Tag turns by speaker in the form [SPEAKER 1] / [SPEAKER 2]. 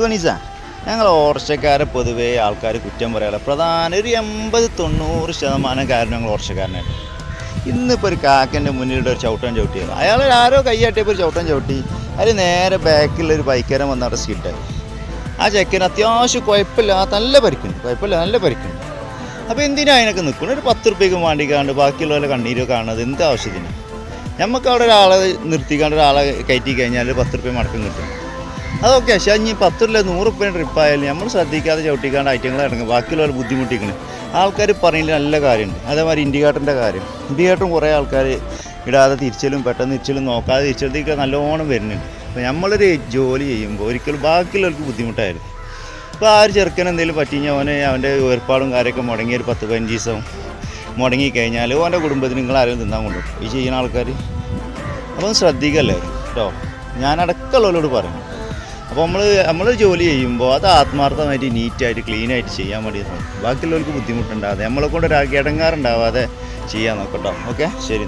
[SPEAKER 1] തുനിസ ഞങ്ങൾ ഓർച്ചക്കാരെ പൊതുവേ ആൾക്കാർ കുറ്റം പറയാറ് പ്രധാന ഒരു എൺപത് തൊണ്ണൂറ് ശതമാനം കാരണം ഞങ്ങൾ ഓർച്ചക്കാരനായിട്ട് ഇന്നിപ്പോൾ ഒരു കാക്കന്റെ മുന്നിലൂടെ ഒരു ചവിട്ടം ചവിട്ടി. അയാൾ ആരോ കൈയാട്ടിയപ്പോൾ ഒരു ചവിട്ടം ചവിട്ടി. അതിൽ നേരെ ബാക്കിലൊരു ബൈക്കരം വന്ന് അവിടെ ആ ചെക്കന് അത്യാവശ്യം കുഴപ്പമില്ലാത്ത നല്ല പരിക്കുണ്ട്. കുഴപ്പമില്ല നല്ല പരിക്കുണ്ട്. അപ്പോൾ എന്തിനാ അതിനൊക്കെ നിൽക്കുന്നത്? ഒരു പത്ത് റുപ്യക്ക് വേണ്ടിക്കാണ്ട് ബാക്കിയുള്ളവരെ കണ്ണീര് കാണുന്നത് എന്ത് ആവശ്യത്തിന്? നമുക്ക് അവിടെ ഒരാളെ നിർത്തിക്കാണ്ട് ഒരാളെ കയറ്റി കഴിഞ്ഞാൽ പത്ത് റുപ്യ മടക്കം കിട്ടും. അതൊക്കെ പക്ഷേ ഇനി പത്ത് രൂപ നൂറ് റുപ്യ ട്രിപ്പ് ആയാലും നമ്മൾ ശ്രദ്ധിക്കാതെ ചവിട്ടിക്കാണ്ട് ഐറ്റങ്ങൾ ഇറങ്ങും. ബാക്കിയുള്ളവർ ബുദ്ധിമുട്ടിക്കണം. ആൾക്കാർ പറയുന്നത് നല്ല കാര്യമുണ്ട് അതേമാതിരി ഇൻഡിക്കേറ്ററിന്റെ കാര്യം. ഇൻഡിക്കേറ്ററും കുറേ ആൾക്കാർ ഇടാതെ തിരിച്ചലും പെട്ടെന്ന് തിരിച്ചലും നോക്കാതെ തിരിച്ചെടുത്തേക്ക് നല്ലോണം വരുന്നുണ്ട്. അപ്പോൾ നമ്മളൊരു ജോലി ചെയ്യുമ്പോൾ ഒരിക്കലും ബാക്കിയുള്ളവർക്ക് ബുദ്ധിമുട്ടായിരുന്നു ഇപ്പോൾ ആ ഒരു ചെറുക്കൻ എന്തെങ്കിലും പറ്റിഞ്ഞാൽ അവനെ അവന്റെ ഏർപ്പാടും കാര്യമൊക്കെ മുടങ്ങി ഒരു പത്ത് പതിനഞ്ച് ദിവസം മുടങ്ങി കഴിഞ്ഞാൽ അവന്റെ കുടുംബത്തിന് നിങ്ങൾ ആരും തിന്നാൻ കൊണ്ടുപോകും ഈ ചെയ്യുന്ന ആൾക്കാർ അപ്പം ശ്രദ്ധിക്കല്ലേ കേട്ടോ ഞാനടക്കമുള്ളവരോട് പറയും അപ്പോൾ നമ്മൾ നമ്മൾ ജോലി ചെയ്യുമ്പോൾ അത് ആത്മാർത്ഥമായിട്ട് നീറ്റായിട്ട് ക്ലീനായിട്ട് ചെയ്യാൻ വേണ്ടി നോക്കും. ബാക്കിയുള്ളവർക്ക് ബുദ്ധിമുട്ടുണ്ടാകാതെ നമ്മളെ കൊണ്ട് ഒരു ഇടങ്ങാറുണ്ടാവാതെ ചെയ്യാൻ നോക്കട്ടോ ഓക്കെ? ശരി